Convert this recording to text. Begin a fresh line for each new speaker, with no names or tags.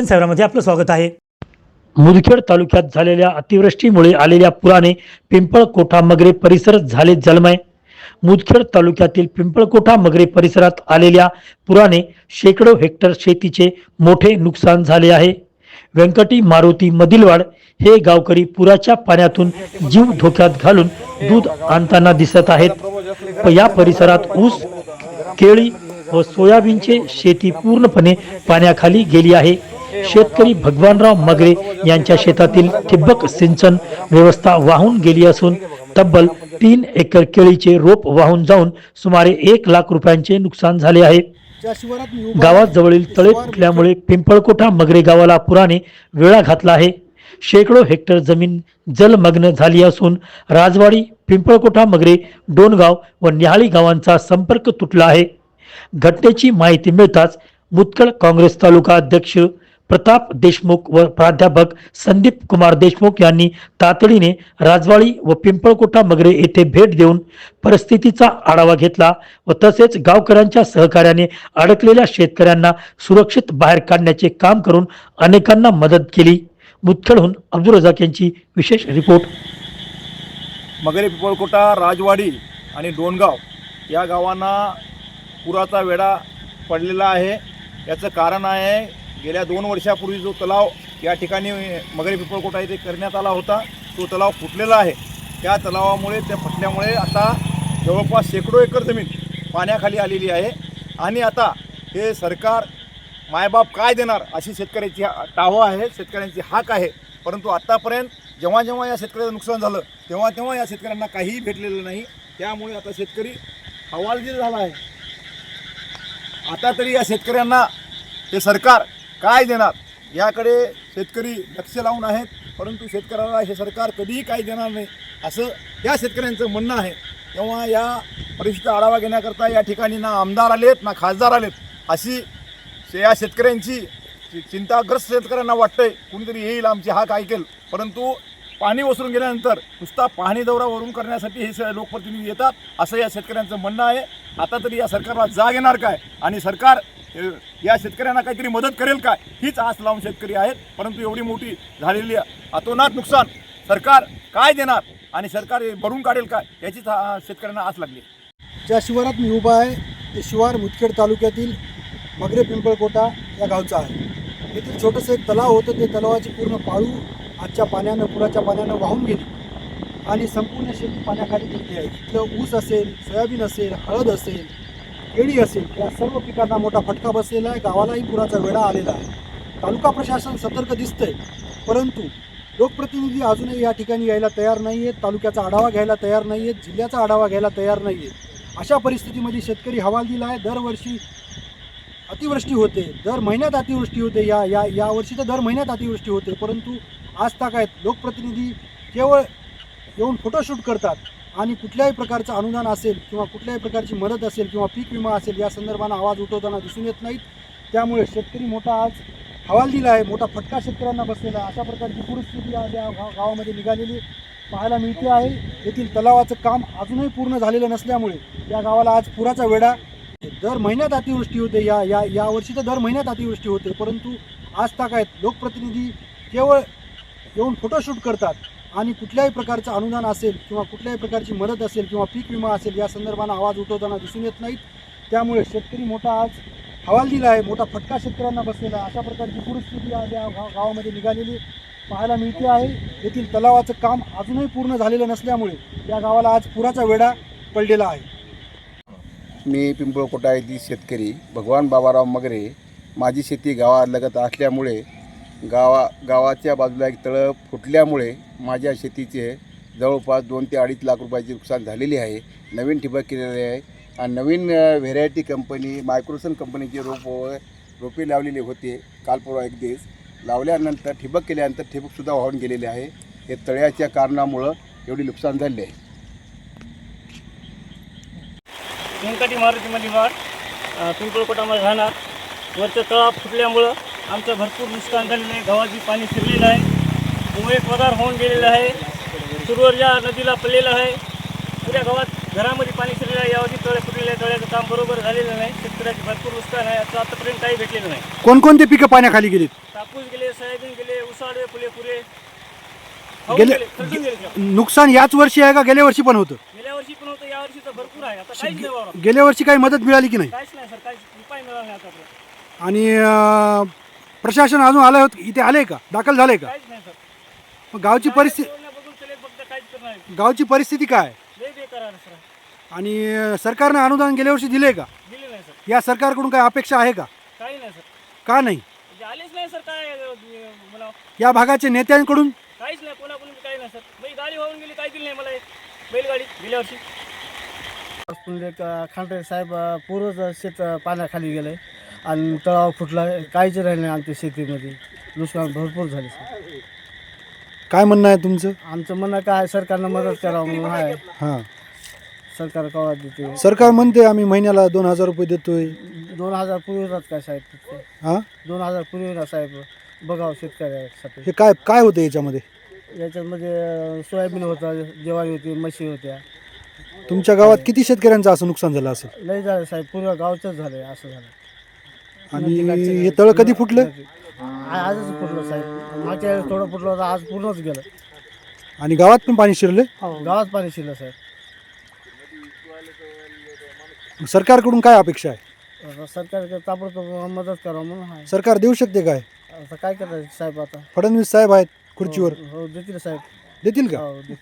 सन साहेबांमध्ये आपलं स्वागत आहे.
मुदखेड तालुक्यात झालेल्या अतिवृष्टीमुळे आलेल्या पुराने पिंपळकोठा मगरे परिसर झाले जलमय. मुदखेड तालुक्यातील पिंपळकोठा मगरे परिसरात आलेल्या पुराने शेकडो हेक्टर शेतीचे मोठे नुकसान झाले आहे. व्यंकटी मारुती मदिलवाड हे गावकरी पुराच्या पाण्यातून जीव धोक्यात घालून दूध आणताना दिसत आहेत. या परिसरात ऊस केळी व सोयाबीनचे शेती पूर्णपणे पाण्याखाली गेली आहे. शेतकरी भगवानराव मगरे यांच्या शेतातील ठिबक सिंचन व्यवस्था वाहून गेली असून तब्बल तीन एकर केळीचे रोप वाहून जाऊन सुमारे एक लाख रुपयांचे नुकसान झाले आहे. गावात जवळील तळे फुटल्यामुळे पिंपळकोठा मगरे गावाला पुराने वेळा घातला आहे. शेकडो हेक्टर जमीन जलमग्न झाली असून राजवाडी पिंपळकोठा मगरे डोनगाव व निहाळी गावांचा संपर्क तुटला आहे. घटनेची माहिती मिळताच मुतकळ काँग्रेस तालुका अध्यक्ष प्रताप देशमुख व प्राध्यापक संदीप कुमार देशमुख यांनी तातडीने राजवाडी व पिंपळकोटा मगरे येथे भेट देऊन परिस्थितीचा आढावा घेतला व तसेच गावकऱ्यांच्या सहकार्याने अडकलेल्या शेतकऱ्यांना सुरक्षित बाहेर काढण्याचे काम करून अनेकांना मदत केली. मुतखेडहून अब्दुल रजाक यांची विशेष रिपोर्ट.
मगरे पिंपळकोटा राजवाडी आणि डोणगाव या गावांना पुराचा वेढा पडलेला आहे. याचं कारण आहे गेल्या दोन वर्षापूर्वी जो तलाव या ठिकाणी मगरे पिपळकोटा इथे करण्यात आला होता तो तलाव फुटलेला आहे. त्या तलावामुळे त्या फुटल्यामुळे आता जवळपास शेकडो एकर जमीन पाण्याखाली आलेली आहे. आणि आता हे सरकार मायबाप काय देणार अशी शेतकऱ्याची हा- आहे शेतकऱ्यांची हाक आहे. परंतु आत्तापर्यंत जेव्हा जेव्हा या शेतकऱ्याचं नुकसान झालं तेव्हा तेव्हा या शेतकऱ्यांना काहीही भेटलेलं नाही. त्यामुळे आता शेतकरी हवालदिल झाला आहे. आता तरी या शेतकऱ्यांना हे सरकार काय देणार? याकडे शेतकरी लक्ष लावून आहेत परंतु शेतकऱ्याला हे सरकार कधीही काही देणार नाही असं या शेतकऱ्यांचं म्हणणं आहे. तेव्हा या परिस्थितीचा आढावा घेण्याकरता या ठिकाणी ना आमदार आलेत ना खासदार आलेत अशी या शेतकऱ्यांची चि- चिंताग्रस्त शेतकऱ्यांना वाटतंय कुणीतरी येईल आमची हाक ऐकेल. परंतु पाणी ओसरून गेल्यानंतर नुसता पाहणी दौरा वरून करण्यासाठी हे स- लोकप्रतिनिधी येतात असं या शेतकऱ्यांचं म्हणणं आहे. आता तरी या सरकारला जाग येणार काय? आणि सरकार या शेतकऱ्यांना काहीतरी मदत करेल काय हीच आस लावून शेतकरी आहेत. परंतु एवढी मोठी झालेली अतोनात नुकसान सरकार काय देणार? आणि सरकार भरून काढेल काय याचीच शेतकऱ्यांना आस लागली.
ज्या शिवारात मी उभा आहे ते शिवार मुदखेड तालुक्यातील मगरे पिंपळकोटा या गावचं आहे. येथील छोटंसं एक तलाव होतं. ते तलावाची पूर्ण पाळू आजच्या पाण्यानं पुराच्या पाण्यानं वाहून गेली. आणि संपूर्ण शेती पाण्याखाली गेली आहे. तिथलं ऊस असेल सोयाबीन असेल हळद असेल केळी असेल या सर्व पिकांना मोठा फटका बसलेला आहे. गावालाही पुराचा वेढा आलेला आहे. तालुका प्रशासन सतर्क दिसतंय परंतु लोकप्रतिनिधी अजूनही या ठिकाणी यायला तयार नाही आहेत तालुक्याचा आढावा घ्यायला तयार नाही आहेत जिल्ह्याचा आढावा घ्यायला तयार नाही आहेत अशा परिस्थितीमध्ये शेतकरी हवाल दिला आहे. दरवर्षी अतिवृष्टी होते. दर महिन्यात अतिवृष्टी होते. या या यावर्षी तर दर महिन्यात अतिवृष्टी होते. परंतु आज ताकायत लोकप्रतिनिधी केवळ येऊन फोटोशूट करतात. आणि कुठल्याही प्रकारचं अनुदान असेल किंवा कुठल्याही प्रकारची मदत असेल किंवा पीक विमा असेल या संदर्भानं आवाज उठवताना दिसून येत नाहीत. त्यामुळे शेतकरी मोठा आज हवाल दिला आहे. मोठा फटका शेतकऱ्यांना बसलेला आहे. अशा प्रकारची पूरस्थिती आज या गावामध्ये निघालेली पाहायला मिळते आहे. येथील तलावाचं काम अजूनही पूर्ण झालेलं नसल्यामुळे या गावाला आज पुराचा वेढा. दर महिन्यात अतिवृष्टी होते. या या यावर्षी तर दर महिन्यात अतिवृष्टी होते. परंतु आज ताकायत लोकप्रतिनिधी केवळ येऊन फोटोशूट करतात. आणि कुठल्याही प्रकारचं अनुदान असेल किंवा कुठल्याही प्रकारची मदत असेल किंवा पीक विमा असेल या संदर्भानं आवाज उठवताना दिसून येत नाहीत. त्यामुळे शेतकरी मोठा आज हवाल दिला आहे मोठा फटका शेतकऱ्यांना बसलेला आहे. अशा प्रकारची पूरस्थिती आज या गावामध्ये निघालेली पाहायला मिळते आहे. येथील तलावाचं काम अजूनही पूर्ण झालेलं नसल्यामुळे या गावाला आज पुराचा वेढा पडलेला आहे.
मी पिंपळकोटा येथील शेतकरी भगवान बाबाराव मगरे. माझी शेती गावालगत असल्यामुळे गावा गावाच्या बाजूला एक तळं फुटल्यामुळे माझ्या शेतीचे जवळपास दोन ते अडीच लाख रुपयाचे नुकसान झालेले आहे. नवीन ठिबक केलेले आहे. आणि नवीन व्हेरायटी कंपनी मायक्रोसन कंपनीचे रोप रोपे लावलेले होते काल परवा एक दिवस. लावल्यानंतर ठिबक केल्यानंतर ठिबकसुद्धा वाहून गेलेले आहे. हे तळ्याच्या कारणामुळं एवढी नुकसान झाले आहे.
व्यंकटी मारुतीमध्ये वाढ पिंपळकोटामध्ये राहणार. वरचं तळा फुटल्यामुळं आमचं भरपूर नुकसान झालेलं आहे. गव्हाची पाणी फिरलेलं आहे. मुळे पदार होऊन गेलेलं आहे. सुरवरच्या नदीला पडलेलं आहे. पुऱ्या गावात घरामध्ये पाणी शिरलेलं आहे. यावरती तळे फुटलेले आहे. तळ्याचं काम बरोबर झालेलं नाही. शेतकऱ्याचे भरपूर नुकसान आहे. याचं आतापर्यंत काही भेटलेलं नाही.
कोणकोणते पिकं पाण्याखाली गेलीत?
कापूस गेले सोयाबीन गेले उसाडे फुले खाऊन
गेले
खर्चून.
नुकसान याच वर्षी आहे का गेल्या वर्षी पण होतं?
गेल्या वर्षी पण होतं. या वर्षी तर भरपूर आहे. आता काहीच नाही वावरात.
गेल्या वर्षी काही मदत मिळाली की नाही?
काहीच नाही सर. काहीच उपाय मिळाला नाही आतापर्यंत.
आणि अं, प्रशासन अजून आलं होत. इथे आले का? दाखल झाले का?
काहीच नाही सर.
मग गावची परिस्थिती
योजना बघून चलेल फक्त काहीच करणार नाही.
गावची परिस्थिती काय? आहे?
लय बेकार आहे सर.
आणि अं, सरकारनं अनुदान गेल्या वर्षी दिले का?
दिले नाही सर.
या सरकारकडून काय अपेक्षा आहे का?
काही नाही सर.
का नाही?
म्हणजे आलेच नाही सर. काय अं, मला
या भागाच्या नेत्यांकडून?
काहीच नाही कोणाकडून काही नाही सर. बैल गाडी वाहून गेली काही दिली नाही मला एक. बैलगाडी गेल्या वर्षी.
पुंडलिक खांडे साहेब पूर्वच शेत पाण्याखाली गेले. आणि तळाव फुटला काहीच राहिले नाही आमच्या शेतीमध्ये. नुकसान भरपूर झाले सर.
काय म्हणणं आहे तुमचं?
आमचं म्हणणं काय आहे, सरकारनं मदत करावं म्हणून आहे
हां.
सरकार कवा देते?
सरकार म्हणते आम्ही महिन्याला दोन हजार रुपये देतोय.
दोन हजार पुरवतात काय साहेब? तिथे
हां?
दोन हजार पुरविला साहेब बघावं शेतकऱ्यासाठी.
हे काय काय होतं याच्यामध्ये?
याच्यामध्ये अ, सोयाबीन होतं ज्वारी होती म्हशी होत्या.
तुमच्या गावात किती शेतकऱ्यांचं असं नुकसान झालं असेल?
लय झालं साहेब पूर्ण गावचंच झालं असं झालं.
आणि हे तळ कधी फुटलं?
आ- आजच फुटलं साहेब. मागच्या वेळेस थोडं फुटलं होतं आज पूर्णच गेलं.
आणि गावात पण पाणी शिरले?
गावात पाणी शिरलं साहेब.
सरकारकडून काय अपेक्षा आहे?
आता सरकार ताबडतोब मदत करावं म्हणून आहे.
सरकार देऊ शकते काय?
आता काय करायचं साहेब आता?
फडणवीस साहेब आहेत खुर्चीवर.
हो हो, देतील साहेब.
देतील का?
हो, देतील.